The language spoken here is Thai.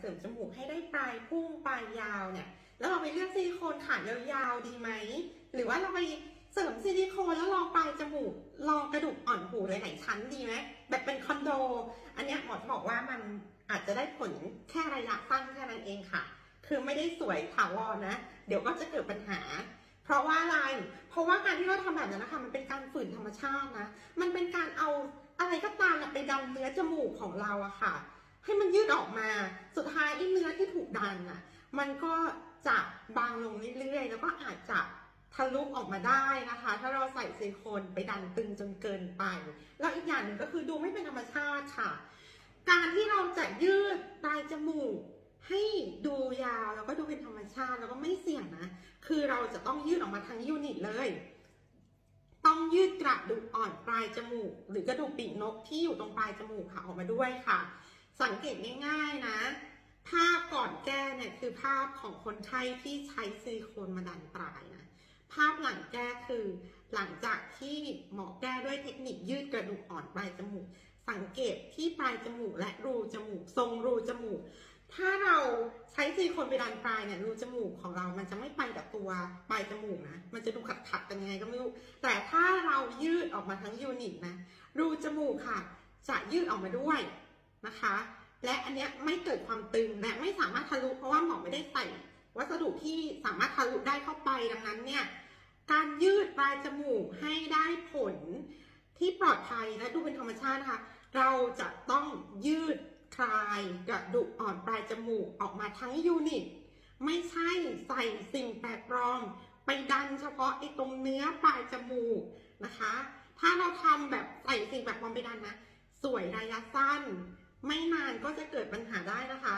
เสริมจมูกให้ได้ปลายพุ่งปลายยาวเนี่ย แล้วเราไปเลือกซิลิโคนฐานยาวๆดีไหม หรือว่าเราไปเสริมซิลิโคนแล้วลองปลายจมูกลองกระดูกอ่อนหูหลายๆชั้นดีไหมแบบเป็นคอนโด อันเนี้ยหมอจะบอกว่ามันอาจจะได้ผลแค่ระยะสั้นแค่นั้นเองค่ะ คือไม่ได้สวยถาวรนะ เดี๋ยวก็จะเกิดปัญหา เพราะว่าอะไร เพราะว่าการที่เราทำแบบนั้นนะคะมันเป็นการฝืนธรรมชาตินะ มันเป็นการเอาอะไรก็ตามไปดันเนื้อจมูกของเราอะค่ะ ให้มันยืดออกมา สุดท้ายไอ้เนื้อที่ถูกดันน่ะ มันก็จะบางลงเรื่อยๆ แล้วก็อาจจะทะลุออกมาได้นะคะ ถ้าเราใส่ซิลิโคนไปดันตึงจนเกินไป แล้วอีกอย่างหนึ่งก็คือดูไม่เป็นธรรมชาติค่ะ การที่เราจะยืดปลายจมูกให้ดูยาวแล้วก็ดูเป็นธรรมชาติแล้วก็ไม่เสี่ยงนะ คือเราจะต้องยืดออกมาทั้งยูนิตเลย ต้องยืดกระดูกอ่อนปลายจมูก หรือกระดูกปีกนกที่อยู่ตรงปลายจมูกค่ะออกมาด้วยค่ะ สังเกตง่ายๆนะ ภาพก่อนแก้เนี่ยคือภาพของคนไข้ที่ใช้ซิลิโคนมาดันปลายนะ ภาพหลังแก้คือหลังจากที่หมอแก้ด้วยเทคนิคยืดกระดูกอ่อนปลายจมูก สังเกตที่ปลายจมูกและรูจมูก ทรงรูจมูก ถ้าเราใช้ซิลิโคนไปดันปลายเนี่ยรูจมูกของเรามันจะไม่ไปกับตัวปลายจมูกนะ มันจะดูขัดขัดๆกันยังไงก็ไม่รู้ แต่ถ้าเรายืดออกมาทั้งยูนิตนะ รูจมูกค่ะ จะยืดออกมาด้วย นะคะ และอันเนี้ยไม่เกิดความตึงและไม่สามารถทะลุเพราะว่าหมอไม่ได้ใส่วัสดุที่สามารถทะลุได้เข้าไปดังนั้นเนี่ยการยืดปลายจมูกให้ได้ผลที่ปลอดภัยและดูเป็นธรรมชาตินะคะ เราจะต้องยืดคลายกระดูกอ่อนปลายจมูกออกมาทั้งยูนิต ไม่ใช่ใส่สิ่งแปลกปลอม ไปดันเฉพาะไอ้ตรงเนื้อปลายจมูกนะคะ ถ้าเราทำแบบใส่สิ่งแปลกปลอมไปดันนะ สวยระยะสั้น ไม่นานก็จะเกิดปัญหาได้นะคะ